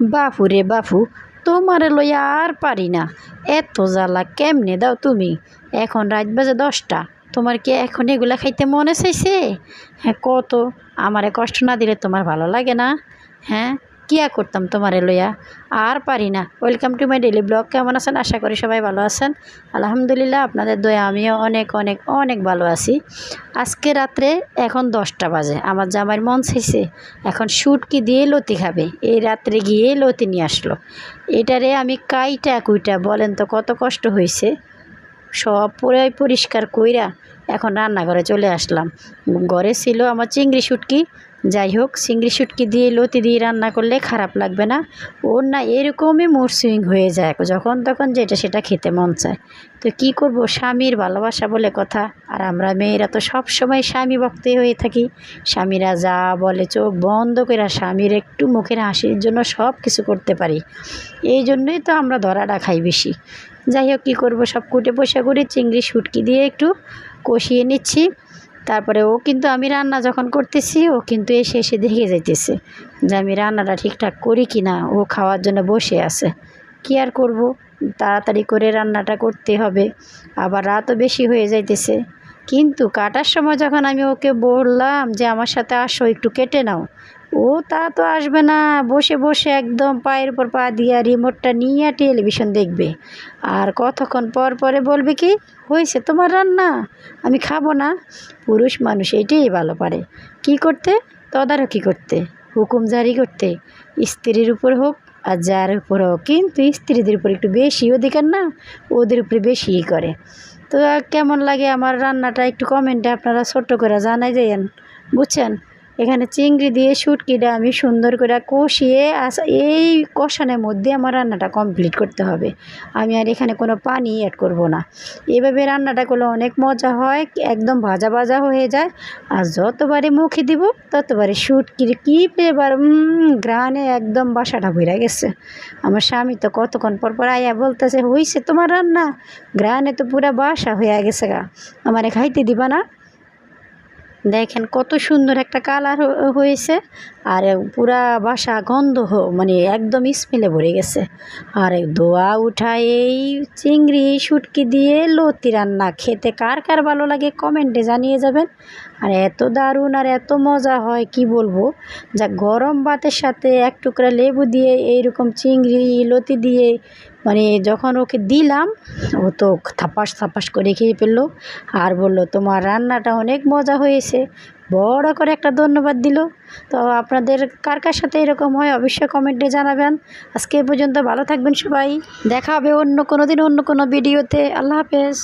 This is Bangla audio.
বাপু রে বাপু, তোমারে লইয়া আর পারি না। এত জ্বালা কেমনে দাও তুমি? এখন রাত বাজে দশটা, তোমার কি এখন এগুলা খাইতে মনে চাইছে? হ্যাঁ কত? আমারে কষ্ট না দিলে তোমার ভালো লাগে না? হ্যাঁ? কিয়া করতাম তোমারে লইয়া? আর পারি না। Welcome to my daily blog কেমন আছেন? আশা করি সবাই ভালো আছেন। আলহামদুলিল্লাহ, আপনাদের দয়া, আমিও অনেক অনেক অনেক ভালো আছি। আজকে রাত্রে এখন দশটা বাজে। আমার জামাইয়ের মন চাইছে, এখন শুটকি দিয়ে লতি খাবে। এই রাত্রে গিয়ে লতি নিয়ে আসলো। এটারে আমি কাইটা কুইটা, বলেন তো কত কষ্ট হয়েছে সব পুরাই পরিষ্কার কইরা এখন রান্নাঘরে চলে আসলাম। ঘরে ছিল আমার চিংড়ি শুটকি। যাই হোক, চিংড়ি শুটকি দিয়ে লতি দিয়ে রান্না করলে খারাপ লাগবে না। ওর না এরকমই মুড সুইং হয়ে যায়, যখন তখন যেটা সেটা খেতে মন চায়। তো কি করব, স্বামীর ভালোবাসা বলে কথা। আর আমরা মেয়েরা তো সব সময় স্বামী ভক্তই হয়ে থাকি। স্বামীরা যা বলে চোখ বন্ধ করে স্বামীর একটু মুখের হাসির জন্য সব কিছু করতে পারি। এই জন্যই তো আমরা ধরাটা খাই বেশি। যাই হোক, কী করব? সব কুটে পয়সা করে, চিংড়ি শুটকি দিয়ে একটু কষিয়ে নিচ্ছি। তারপরে ও কিন্তু, আমি রান্না যখন করতেছি, ও কিন্তু এসে এসে দেখে যাইতেছে যে আমি রান্নাটা ঠিকঠাক করি কি না ও খাওয়ার জন্য বসে আছে। কি আর করব? তাড়াতাড়ি করে রান্নাটা করতে হবে। আবার রাতও বেশি হয়ে যাইতেছে। কিন্তু কাটার সময় যখন আমি ওকে বললাম যে, আমার সাথে আসো, একটু কেটে নাও। ও তা তো আসবে না। বসে বসে একদম পায়ের উপর পা দিয়া রিমোটটা নিয়ে টেলিভিশন দেখবে। আর কতক্ষণ পর পরে বলবে কি, হয়েছে তোমার রান্না? আমি খাব না। পুরুষ মানুষ এটাই ভালো পারে। কি করতে? তদারকি করতে। হুকুম জারি করতে। স্ত্রীর উপর হোক আর যার উপর হোক, কিন্তু স্ত্রীদের উপর একটু বেশি অধিকার না, ওদের উপরে বেশিই করে। তো কেমন লাগে আমার রান্নাটা? একটু কমেন্টে আপনারা ছোট্ট করে জানাই যাইয়েন বুঝছেন? এখানে চিংড়ি দিয়ে শুটকিটা আমি সুন্দর করে কষিয়ে আস, এই কষানোর মধ্যে আমার রান্নাটা কমপ্লিট করতে হবে। আমি আর এখানে কোনো পানি অ্যাড করব না। এভাবে রান্নাটা করলে অনেক মজা হয়, একদম ভাজা ভাজা হয়ে যায়। আর যতবারে মুখে দিব ততবারে শুটকির কী ফ্লেভার গ্রানে একদম বাসাটা ভরে গেছে। আমার স্বামী তো কতক্ষণ পর পর আয়া বলতেছে, হইছে তোমার রান্না? গ্রানে তো পুরা বাসা হয়ে গেছে গা। আমারে খাইতে দিবা না? দেখেন কত সুন্দর একটা কালার হয়েছে। আর পুরা বাসা গন্ধ মানে একদম স্মেলে ভরে গেছে। আর দোয়া উঠা এই চিংড়ি শুটকি দিয়ে লতি রান্না। খেতে কার কার ভালো লাগে কমেন্টে জানিয়ে যাবেন। আর এত দারুণ আর এত মজা হয়, কি বলব? যা গরম ভাতের সাথে এক টুকরা লেবু দিয়ে এইরকম চিংড়ি, লতি দিয়ে মানে যখন ওকে দিলাম, ও তো থাপাস থাপাস করে খেয়ে ফেলল আর বলল, তোমার রান্নাটা অনেক মজা হয়েছে, বড় করে একটা ধন্যবাদ দিল। তো আপনাদের কার কার সাথে এরকম হয় অবশ্যই কমেন্টে জানাবেন। আজকে পর্যন্ত ভালো থাকবেন সবাই। দেখা হবে অন্য কোনো দিন অন্য কোনো ভিডিওতে। আল্লাহ হাফেজ।